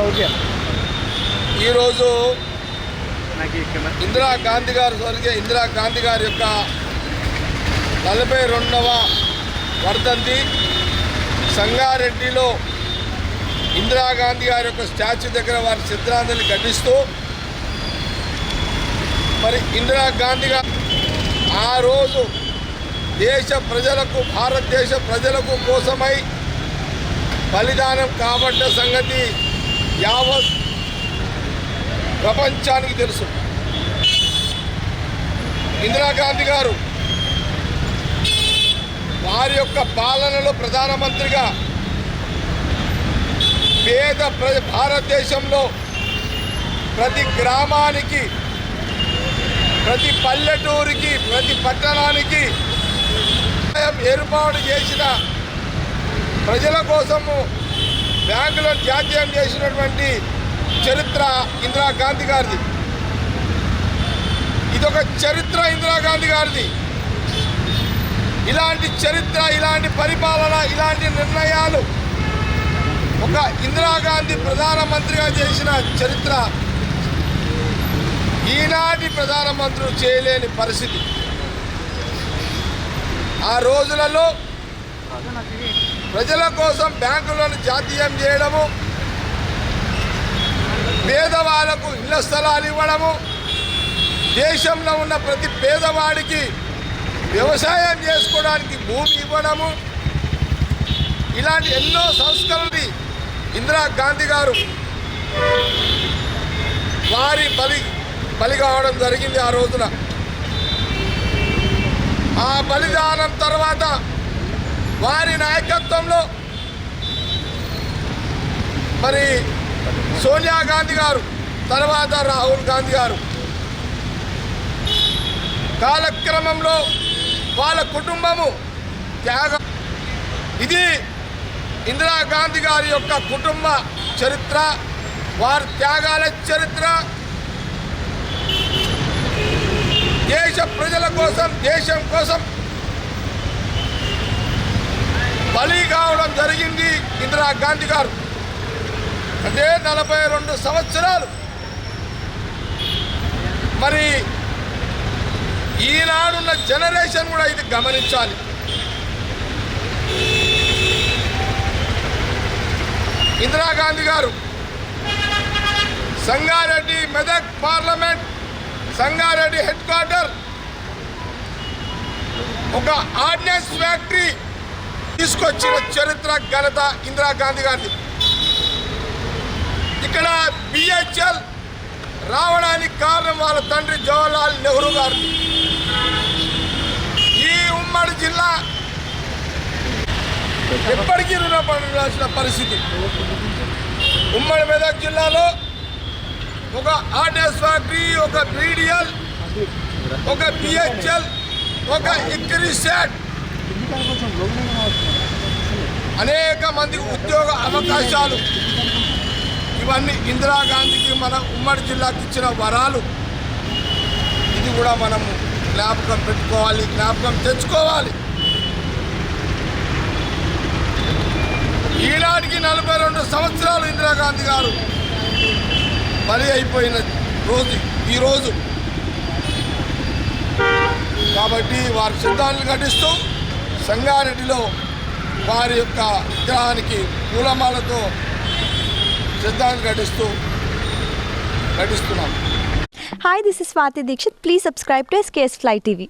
Okay ఈరోజు నాకు ఈ కెమెరా ఇందిరా గాంధీ గారు స్వర్గీయ ఇందిరా గాంధీ గారి యొక్క నలభై రెండవ వర్ధంతి సంగారెడ్డిలో ఇందిరాగాంధీ గారి యొక్క స్టాచ్యూ దగ్గర వారి శ్రద్ధాంజలి ఘటిస్తూ మరి ఇందిరాగాంధీ గారు ఆ రోజు దేశ ప్రజలకు భారతదేశ ప్రజలకు కోసమై బలిదానం కాబట్ట సంగతి యావత్ ప్రపంచానికి తెలుసు. ఇందిరాగాంధీ గారు వారి యొక్క పాలనలో ప్రధానమంత్రిగా పేద ప్ర భారతదేశంలో ప్రతి గ్రామానికి ప్రతి పల్లెటూరికి ప్రతి పట్టణానికి ఏర్పాటు చేసిన ప్రజల కోసము బ్యాంకులో జాతీయం చేసినటువంటి చరిత్ర ఇందిరాగాంధీ గారిది. ఇదొక చరిత్ర ఇందిరాగాంధీ గారిది. ఇలాంటి చరిత్ర ఇలాంటి పరిపాలన ఇలాంటి నిర్ణయాలు ఒక ఇందిరాగాంధీ ప్రధానమంత్రిగా చేసిన చరిత్ర ఈనాటి ప్రధానమంత్రులు చేయలేని పరిస్థితి. ఆ రోజులలో ప్రజల కోసం బ్యాంకులను జాతీయం చేయడము పేదవాళ్ళకు ఇళ్ళ స్థలాలు ఇవ్వడము దేశంలో ఉన్న ప్రతి పేదవాడికి వ్యవసాయం చేసుకోవడానికి భూమి ఇవ్వడము. ఇలాంటి ఎన్నో సంస్కరణని ఇందిరా గాంధీ గారు వారి బలి బలి కావడం జరిగింది ఆ రోజున. ఆ బలిదానం తర్వాత వారి నాయకత్వంలో మరి సోనియా గాంధీ గారు తర్వాత రాహుల్ గాంధీ గారు. కాలక్రమంలో వాళ్ళ కుటుంబము త్యాగం. ఇది ఇందిరాగాంధీ గారి యొక్క కుటుంబ చరిత్ర వారి త్యాగాల చరిత్ర. దేశ ప్రజల కోసం దేశం కోసం బలి కావడం జరిగింది ఇందిరాగాంధీ గారు. అంటే నలభై రెండు సంవత్సరాలు. మరి ఈనాడున్న జనరేషన్ కూడా ఇది గమనించాలి. ఇందిరాగాంధీ గారు Sangareddy Medak parliament Sangareddy head quarter ఒక ఆర్డినెన్స్ ఫ్యాక్టరీ తీసుకొచ్చిన చరిత్ర ఘనత ఇందిరాగాంధీ గారిది. ఇక్కడ బిహెచ్ఎల్ రావడానికి కారణం వాళ్ళ తండ్రి జవహర్లాల్ నెహ్రూ గారు ఈ ఉమ్మడి జిల్లా ఎప్పటికీ రుణపడాల్సిన పరిస్థితి. ఉమ్మడి మెదక్ జిల్లాలో ఒక ఆర్డెస్ ఫ్యాక్టరీ ఒక బీడిఎల్ ఒక బిహెచ్ఎల్ ఒక ఇక్రిసెట్ అనేక మందికి ఉద్యోగ అవకాశాలు. ఇవన్నీ ఇందిరాగాంధీకి మన ఉమ్మడి జిల్లాకి ఇచ్చిన వరాలు. ఇది కూడా మనము జ్ఞాపకం పెట్టుకోవాలి జ్ఞాపకం తెచ్చుకోవాలి. ఈనాటికి నలభై రెండు సంవత్సరాలు ఇందిరాగాంధీ గారు బలి అయిపోయిన రోజు ఈరోజు కాబట్టి వారి సిద్ధాంతాలు ఘటిస్తూ సంగారెడ్డిలో వారి యొక్క విగ్రహానికి మూలమాలతో సిద్ధాన్ని నటిస్తూ నటిస్తున్నాం hi this is Swathi Dixit please subscribe to SKS fly TV